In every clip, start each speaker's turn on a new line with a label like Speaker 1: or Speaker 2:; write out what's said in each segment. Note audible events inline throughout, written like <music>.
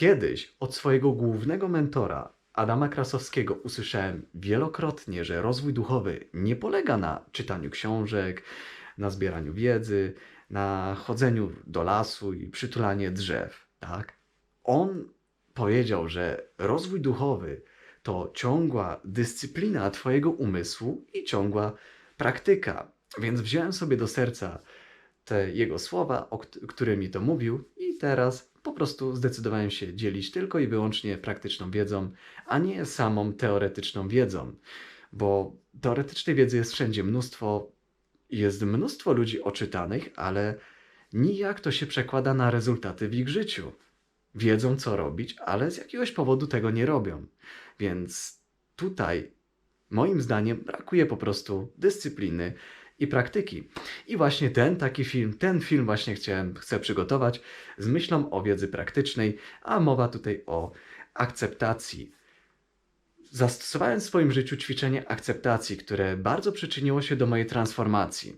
Speaker 1: Kiedyś od swojego głównego mentora, Adama Krasowskiego, usłyszałem wielokrotnie, że rozwój duchowy nie polega na czytaniu książek, na zbieraniu wiedzy, na chodzeniu do lasu i przytulanie drzew. Tak? On powiedział, że rozwój duchowy to ciągła dyscyplina Twojego umysłu i ciągła praktyka. Więc wziąłem sobie do serca te jego słowa, o kt- którymi to mówił, i teraz po prostu zdecydowałem się dzielić tylko i wyłącznie praktyczną wiedzą, a nie samą teoretyczną wiedzą, bo teoretycznej wiedzy jest wszędzie mnóstwo, jest mnóstwo ludzi oczytanych, ale nijak to się przekłada na rezultaty w ich życiu. Wiedzą, co robić, ale z jakiegoś powodu tego nie robią. Więc tutaj, moim zdaniem, brakuje po prostu dyscypliny i praktyki. I właśnie ten taki film, ten film właśnie chciałem, chcę przygotować z myślą o wiedzy praktycznej, a mowa tutaj o akceptacji. Zastosowałem w swoim życiu ćwiczenie akceptacji, które bardzo przyczyniło się do mojej transformacji.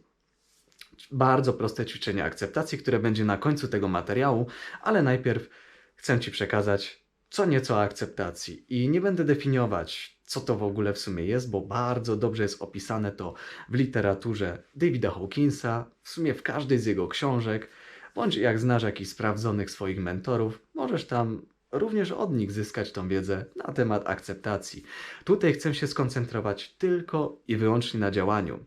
Speaker 1: Bardzo proste ćwiczenie akceptacji, które będzie na końcu tego materiału, ale najpierw chcę Ci przekazać co nieco o akceptacji. I nie będę definiować, co to w ogóle w sumie jest, bo bardzo dobrze jest opisane to w literaturze Davida Hawkinsa, w sumie w każdej z jego książek, bądź jak znasz jakichś sprawdzonych swoich mentorów, możesz tam również od nich zyskać tą wiedzę na temat akceptacji. Tutaj chcę się skoncentrować tylko i wyłącznie na działaniu.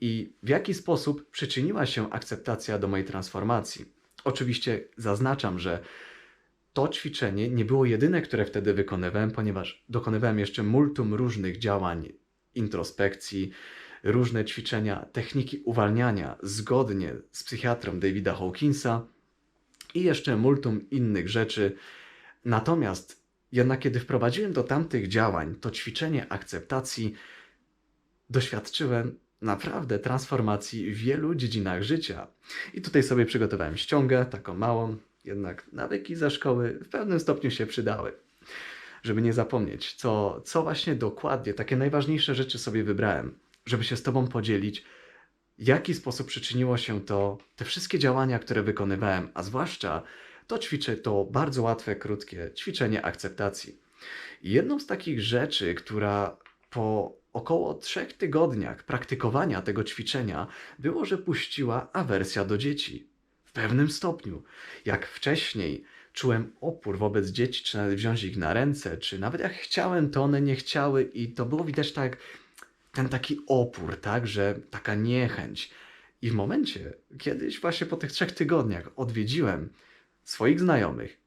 Speaker 1: I w jaki sposób przyczyniła się akceptacja do mojej transformacji? Oczywiście zaznaczam, że to ćwiczenie nie było jedyne, które wtedy wykonywałem, ponieważ dokonywałem jeszcze multum różnych działań introspekcji, różne ćwiczenia, techniki uwalniania zgodnie z psychiatrą Davida Hawkinsa i jeszcze multum innych rzeczy. Natomiast jednak kiedy wprowadziłem do tamtych działań to ćwiczenie akceptacji, doświadczyłem naprawdę transformacji w wielu dziedzinach życia. I tutaj sobie przygotowałem ściągę, taką małą, jednak nawyki ze szkoły w pewnym stopniu się przydały. Żeby nie zapomnieć, co, co właśnie dokładnie, takie najważniejsze rzeczy sobie wybrałem, żeby się z Tobą podzielić, w jaki sposób przyczyniło się to, te wszystkie działania, które wykonywałem, a zwłaszcza to ćwiczę, to bardzo łatwe, krótkie ćwiczenie akceptacji. I jedną z takich rzeczy, która po około trzech tygodniach praktykowania tego ćwiczenia było, że puściła awersja do dzieci. Pewnym stopniu. Jak wcześniej czułem opór wobec dzieci, czy nawet wziąć ich na ręce, czy nawet jak chciałem, to one nie chciały, i to było widać tak, ten taki opór, tak, że taka niechęć. I w momencie, kiedyś właśnie po tych trzech tygodniach odwiedziłem swoich znajomych,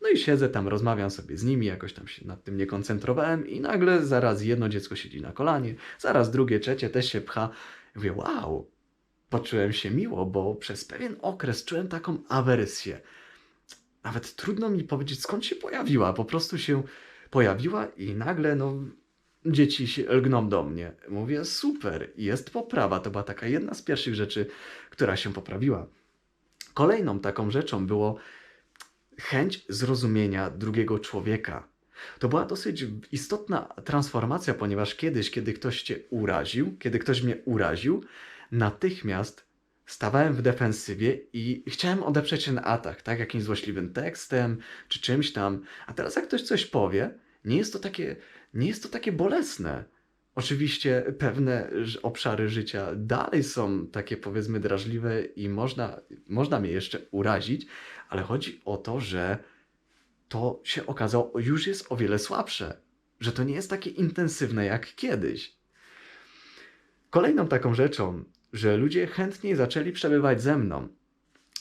Speaker 1: no i siedzę tam, rozmawiam sobie z nimi, jakoś tam się nad tym nie koncentrowałem i nagle zaraz jedno dziecko siedzi na kolanie, zaraz drugie, trzecie też się pcha. I mówię, wow, poczułem się miło, bo przez pewien okres czułem taką awersję. Nawet trudno mi powiedzieć, skąd się pojawiła. Po prostu się pojawiła i nagle, no, dzieci się lgną do mnie. Mówię, super, jest poprawa. To była taka jedna z pierwszych rzeczy, która się poprawiła. Kolejną taką rzeczą było chęć zrozumienia drugiego człowieka. To była dosyć istotna transformacja, ponieważ kiedyś, kiedy ktoś cię uraził, kiedy ktoś mnie uraził, natychmiast stawałem w defensywie i chciałem odeprzeć ten atak, tak, jakimś złośliwym tekstem czy czymś tam. A teraz, jak ktoś coś powie, nie jest to takie, nie jest to takie bolesne. Oczywiście pewne obszary życia dalej są takie powiedzmy drażliwe i można, można mnie jeszcze urazić, ale chodzi o to, że to się okazało już jest o wiele słabsze, że to nie jest takie intensywne jak kiedyś. Kolejną taką rzeczą, że ludzie chętniej zaczęli przebywać ze mną.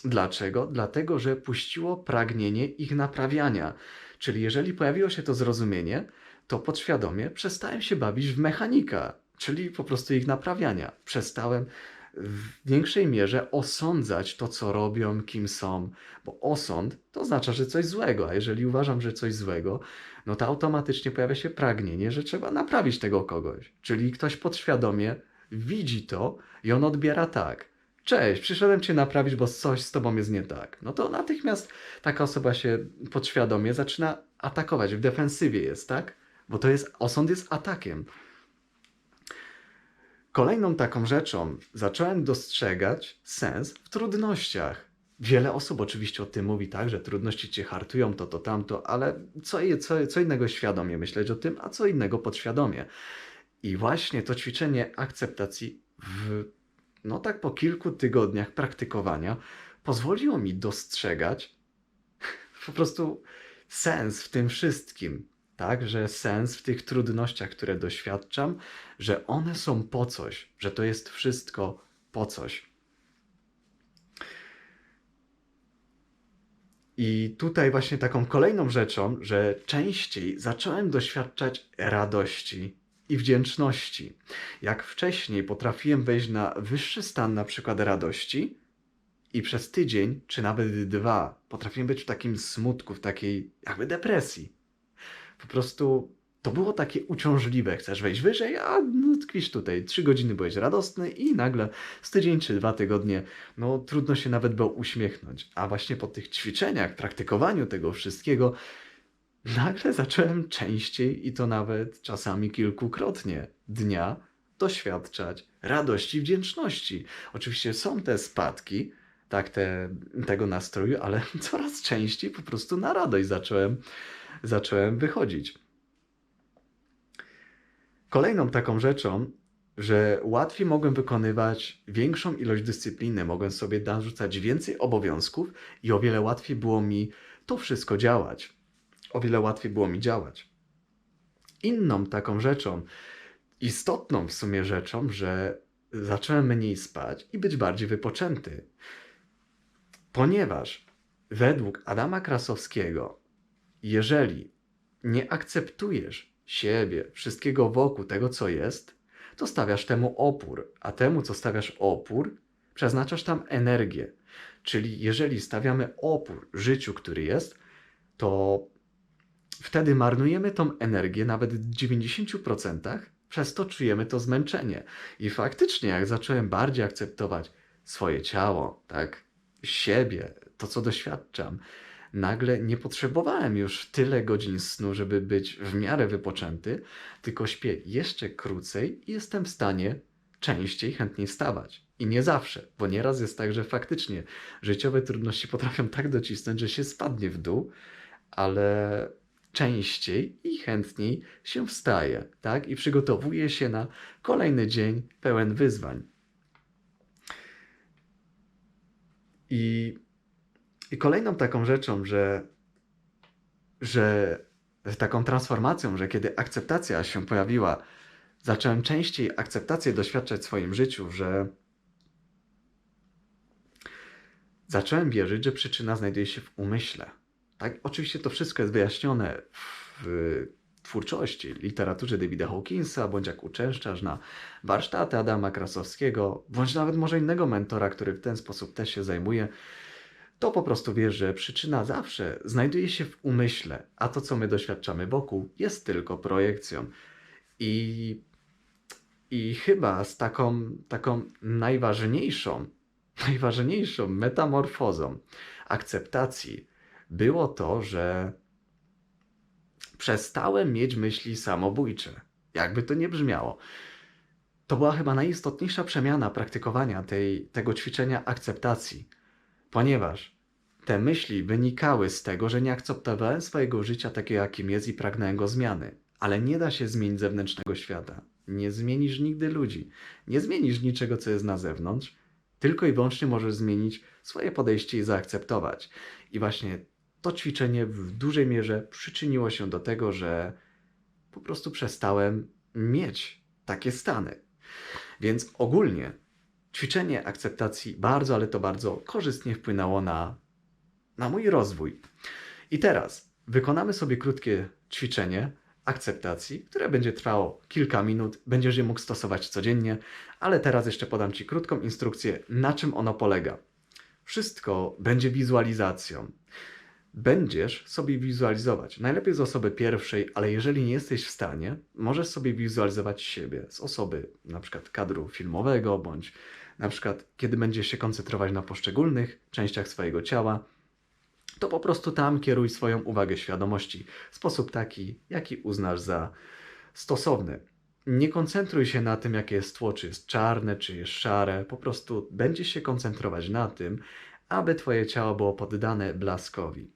Speaker 1: Dlaczego? Dlatego, że puściło pragnienie ich naprawiania. Czyli jeżeli pojawiło się to zrozumienie, to podświadomie przestałem się bawić w mechanika, czyli po prostu ich naprawiania. Przestałem w większej mierze osądzać to, co robią, kim są, bo osąd to oznacza, że coś złego, a jeżeli uważam, że coś złego, no to automatycznie pojawia się pragnienie, że trzeba naprawić tego kogoś. Czyli ktoś podświadomie widzi to i on odbiera tak. Cześć, przyszedłem cię naprawić, bo coś z tobą jest nie tak. No to natychmiast taka osoba się podświadomie zaczyna atakować, w defensywie jest, tak? Bo to jest, osąd jest atakiem. Kolejną taką rzeczą zacząłem dostrzegać sens w trudnościach. Wiele osób oczywiście o tym mówi, tak, że trudności cię hartują, to, to, tamto, ale co, co, co innego świadomie myśleć o tym, a co innego podświadomie. I właśnie to ćwiczenie akceptacji w, no tak po kilku tygodniach praktykowania pozwoliło mi dostrzegać <laughs> po prostu sens w tym wszystkim, tak, że sens w tych trudnościach, które doświadczam, że one są po coś, że to jest wszystko po coś. I tutaj właśnie taką kolejną rzeczą, że częściej zacząłem doświadczać radości i wdzięczności. Jak wcześniej potrafiłem wejść na wyższy stan, na przykład radości, i przez tydzień, czy nawet dwa, potrafiłem być w takim smutku, w takiej jakby depresji. Po prostu to było takie uciążliwe. Chcesz wejść wyżej, a no, tkwisz tutaj. Trzy godziny byłeś radosny i nagle z tydzień czy dwa tygodnie, no trudno się nawet było uśmiechnąć. A właśnie po tych ćwiczeniach, praktykowaniu tego wszystkiego, nagle zacząłem częściej i to nawet czasami kilkukrotnie dnia doświadczać radości wdzięczności. Oczywiście są te spadki, tak, te, tego nastroju, ale <laughs> coraz częściej po prostu na radość zacząłem, zacząłem wychodzić. Kolejną taką rzeczą, że łatwiej mogłem wykonywać większą ilość dyscypliny, mogłem sobie narzucać więcej obowiązków i o wiele łatwiej było mi to wszystko działać. O wiele łatwiej było mi działać. Inną taką rzeczą, istotną w sumie rzeczą, że zacząłem mniej spać i być bardziej wypoczęty. Ponieważ według Adama Krasowskiego, jeżeli nie akceptujesz siebie, wszystkiego wokół tego, co jest, to stawiasz temu opór, a temu, co stawiasz opór, przeznaczasz tam energię. Czyli jeżeli stawiamy opór życiu, który jest, to wtedy marnujemy tą energię nawet w 90%, przez to czujemy to zmęczenie. I faktycznie, jak zacząłem bardziej akceptować swoje ciało, tak, siebie, to co doświadczam, nagle nie potrzebowałem już tyle godzin snu, żeby być w miarę wypoczęty, tylko śpię jeszcze krócej i jestem w stanie częściej, chętniej stawać. I nie zawsze, bo nieraz jest tak, że faktycznie życiowe trudności potrafią tak docisnąć, że się spadnie w dół, ale częściej i chętniej się wstaje, tak? I przygotowuje się na kolejny dzień pełen wyzwań. I, i kolejną taką rzeczą, że, że taką transformacją, że kiedy akceptacja się pojawiła, zacząłem częściej akceptację doświadczać w swoim życiu, że zacząłem wierzyć, że przyczyna znajduje się w umyśle. Tak, oczywiście to wszystko jest wyjaśnione w twórczości, literaturze Davida Hawkinsa, bądź jak uczęszczasz na warsztaty Adama Krasowskiego, bądź nawet może innego mentora, który w ten sposób też się zajmuje, to po prostu wiesz, że przyczyna zawsze znajduje się w umyśle, a to, co my doświadczamy wokół, jest tylko projekcją. I, i chyba z taką, taką najważniejszą, <laughs> najważniejszą metamorfozą akceptacji było to, że przestałem mieć myśli samobójcze. Jakby to nie brzmiało. To była chyba najistotniejsza przemiana praktykowania tej, tego ćwiczenia akceptacji, ponieważ te myśli wynikały z tego, że nie akceptowałem swojego życia takiego, jakim jest i pragnąłem go zmiany. Ale nie da się zmienić zewnętrznego świata. Nie zmienisz nigdy ludzi. Nie zmienisz niczego, co jest na zewnątrz. Tylko i wyłącznie możesz zmienić swoje podejście i zaakceptować. I właśnie to ćwiczenie w dużej mierze przyczyniło się do tego, że po prostu przestałem mieć takie stany. Więc ogólnie ćwiczenie akceptacji bardzo, ale to bardzo korzystnie wpłynęło na, na mój rozwój. I teraz wykonamy sobie krótkie ćwiczenie akceptacji, które będzie trwało kilka minut. Będziesz je mógł stosować codziennie, ale teraz jeszcze podam Ci krótką instrukcję, na czym ono polega. Wszystko będzie wizualizacją będziesz sobie wizualizować. Najlepiej z osoby pierwszej, ale jeżeli nie jesteś w stanie, możesz sobie wizualizować siebie z osoby na przykład kadru filmowego, bądź na przykład kiedy będziesz się koncentrować na poszczególnych częściach swojego ciała, to po prostu tam kieruj swoją uwagę świadomości w sposób taki, jaki uznasz za stosowny. Nie koncentruj się na tym, jakie jest tło, czy jest czarne, czy jest szare. Po prostu będziesz się koncentrować na tym, aby Twoje ciało było poddane blaskowi.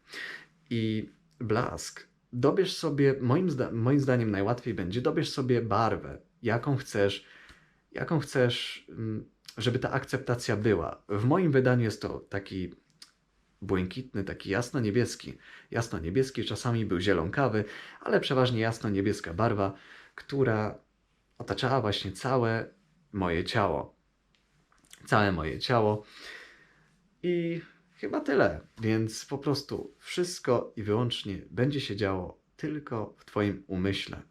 Speaker 1: I blask, dobierz sobie, moim, zda, moim zdaniem najłatwiej będzie, dobierz sobie barwę, jaką chcesz, jaką chcesz, mm, żeby ta akceptacja była. W moim wydaniu jest to taki błękitny, taki jasno-niebieski. Jasno-niebieski czasami był zielonkawy, ale przeważnie jasno-niebieska barwa, która otaczała właśnie całe moje ciało. Całe moje ciało. I chyba tyle. Więc po prostu wszystko i wyłącznie będzie się działo tylko w Twoim umyśle.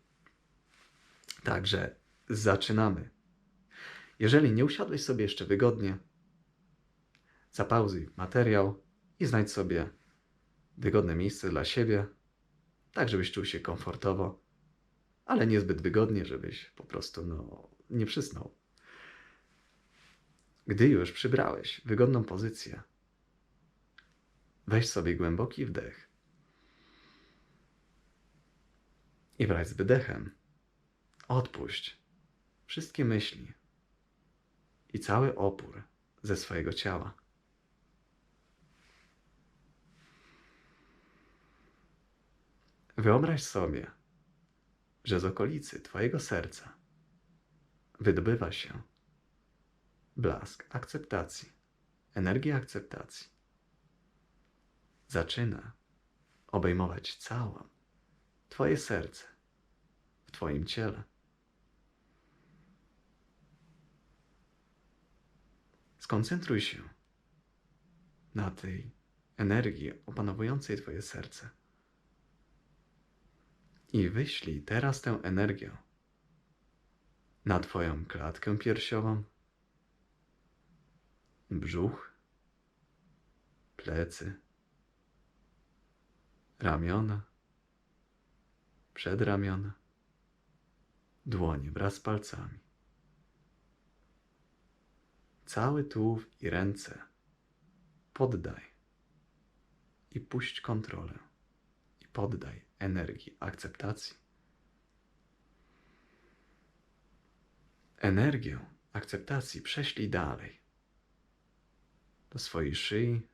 Speaker 1: Także zaczynamy. Jeżeli nie usiadłeś sobie jeszcze wygodnie, zapauzuj materiał i znajdź sobie wygodne miejsce dla siebie, tak żebyś czuł się komfortowo, ale niezbyt wygodnie, żebyś po prostu no, nie przysnął. Gdy już przybrałeś wygodną pozycję, weź sobie głęboki wdech i wraz z wydechem odpuść wszystkie myśli i cały opór ze swojego ciała. Wyobraź sobie, że z okolicy Twojego serca wydobywa się blask akceptacji, energia akceptacji. Zaczyna obejmować całe Twoje serce w Twoim ciele. Skoncentruj się na tej energii opanowującej Twoje serce. I wyślij teraz tę energię na Twoją klatkę piersiową, brzuch, plecy, ramiona, przedramiona, dłonie wraz z palcami, cały tułów i ręce poddaj i puść kontrolę i poddaj energii akceptacji. Energię akceptacji prześlij dalej do swojej szyi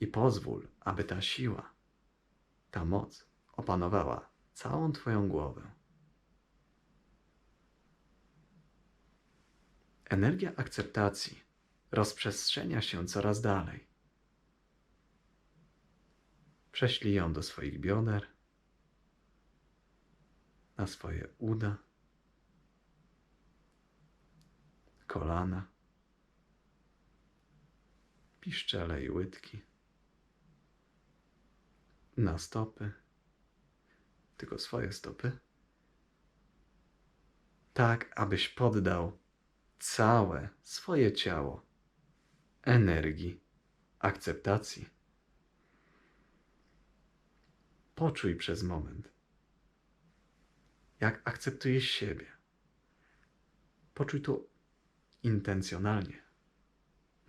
Speaker 1: i pozwól, aby ta siła, ta moc opanowała całą Twoją głowę. Energia akceptacji rozprzestrzenia się coraz dalej. Prześlij ją do swoich bioder, na swoje uda, kolana, piszczele i łydki, na stopy, tylko swoje stopy, tak abyś poddał całe swoje ciało energii akceptacji. Poczuj przez moment, jak akceptujesz siebie. Poczuj to intencjonalnie.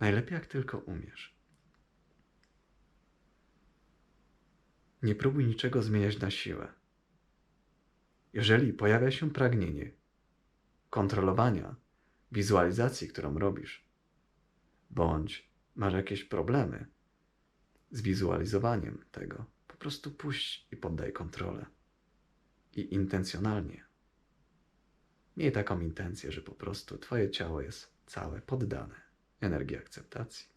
Speaker 1: Najlepiej jak tylko umiesz. Nie próbuj niczego zmieniać na siłę. Jeżeli pojawia się pragnienie kontrolowania wizualizacji, którą robisz, bądź masz jakieś problemy z wizualizowaniem tego, po prostu puść i poddaj kontrolę. I intencjonalnie. Miej taką intencję, że po prostu Twoje ciało jest całe poddane energii akceptacji.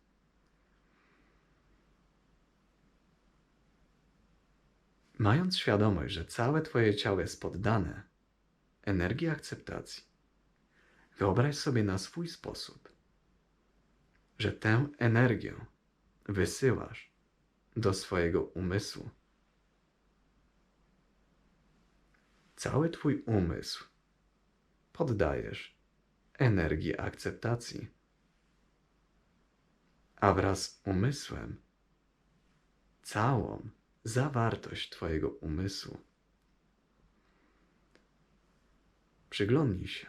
Speaker 1: Mając świadomość, że całe Twoje ciało jest poddane energii akceptacji, wyobraź sobie na swój sposób, że tę energię wysyłasz do swojego umysłu. Cały Twój umysł poddajesz energii akceptacji, a wraz umysłem całą zawartość Twojego umysłu. Przyglądnij się,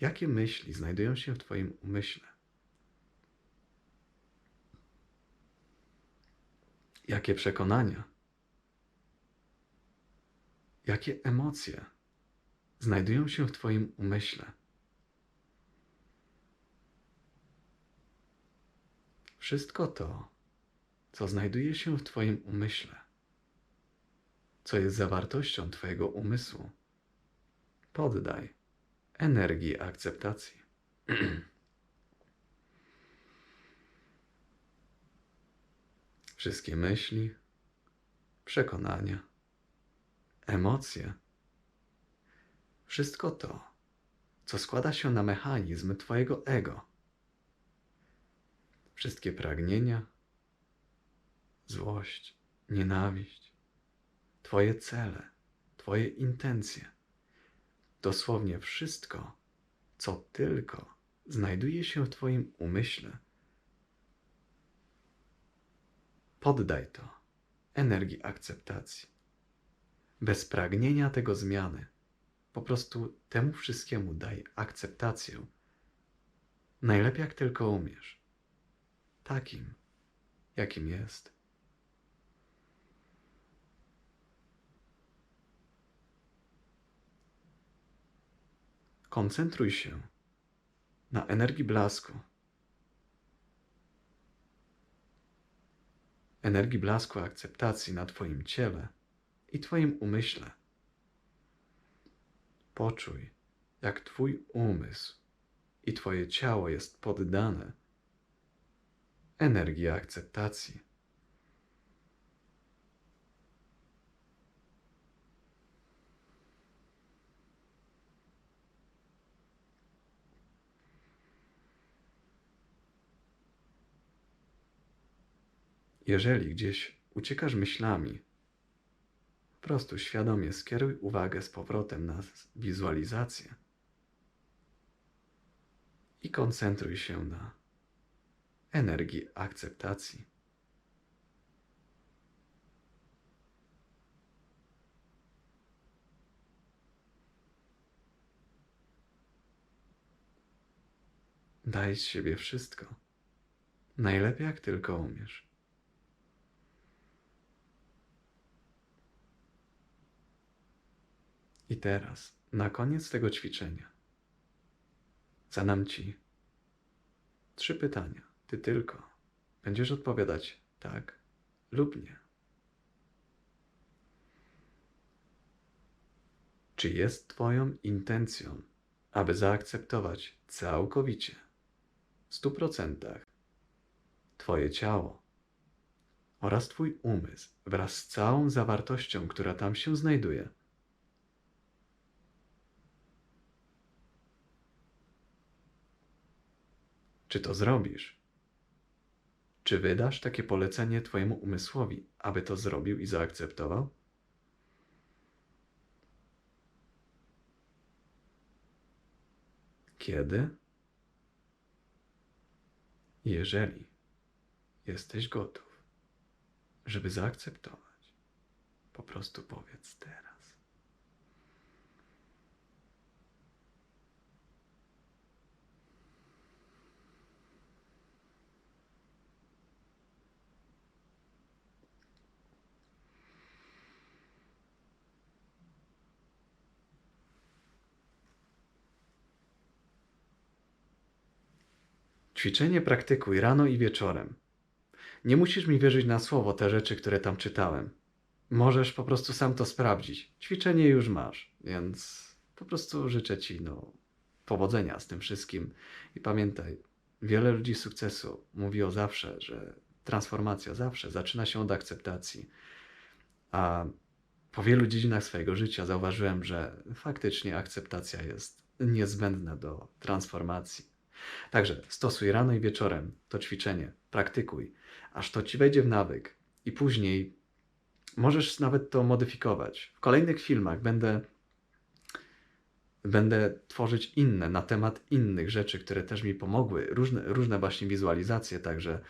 Speaker 1: jakie myśli znajdują się w Twoim umyśle. Jakie przekonania, jakie emocje znajdują się w Twoim umyśle. Wszystko to, co znajduje się w Twoim umyśle, co jest zawartością Twojego umysłu, poddaj energii akceptacji. <clears throat> Wszystkie myśli, przekonania, emocje, wszystko to, co składa się na mechanizm Twojego ego, wszystkie pragnienia, złość, nienawiść, Twoje cele, Twoje intencje, dosłownie wszystko, co tylko znajduje się w Twoim umyśle. Poddaj to energii akceptacji. Bez pragnienia tego zmiany. Po prostu temu wszystkiemu daj akceptację. Najlepiej jak tylko umiesz. Takim, jakim jest. Koncentruj się na energii blasku. Energii blasku akceptacji na Twoim ciele i Twoim umyśle. Poczuj, jak Twój umysł i Twoje ciało jest poddane energii akceptacji. Jeżeli gdzieś uciekasz myślami, po prostu świadomie skieruj uwagę z powrotem na wizualizację i koncentruj się na energii akceptacji. Daj z siebie wszystko, najlepiej jak tylko umiesz. I teraz, na koniec tego ćwiczenia, zadam Ci trzy pytania. Ty tylko będziesz odpowiadać tak lub nie. Czy jest Twoją intencją, aby zaakceptować całkowicie, w stu procentach, Twoje ciało oraz Twój umysł wraz z całą zawartością, która tam się znajduje? Czy to zrobisz? Czy wydasz takie polecenie Twojemu umysłowi, aby to zrobił i zaakceptował? Kiedy? Jeżeli jesteś gotów, żeby zaakceptować, po prostu powiedz teraz. Ćwiczenie praktykuj rano i wieczorem. Nie musisz mi wierzyć na słowo te rzeczy, które tam czytałem. Możesz po prostu sam to sprawdzić. Ćwiczenie już masz, więc po prostu życzę Ci no, powodzenia z tym wszystkim. I pamiętaj, wiele ludzi sukcesu mówiło zawsze, że transformacja zawsze zaczyna się od akceptacji. A po wielu dziedzinach swojego życia zauważyłem, że faktycznie akceptacja jest niezbędna do transformacji. Także stosuj rano i wieczorem to ćwiczenie, praktykuj, aż to ci wejdzie w nawyk i później możesz nawet to modyfikować. W kolejnych filmach będę będę tworzyć inne na temat innych rzeczy, które też mi pomogły, różne, różne właśnie wizualizacje, także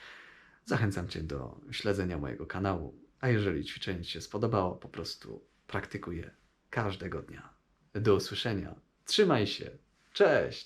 Speaker 1: zachęcam Cię do śledzenia mojego kanału. A jeżeli ćwiczenie Ci się spodobało, po prostu praktykuj je każdego dnia. Do usłyszenia. Trzymaj się. Cześć!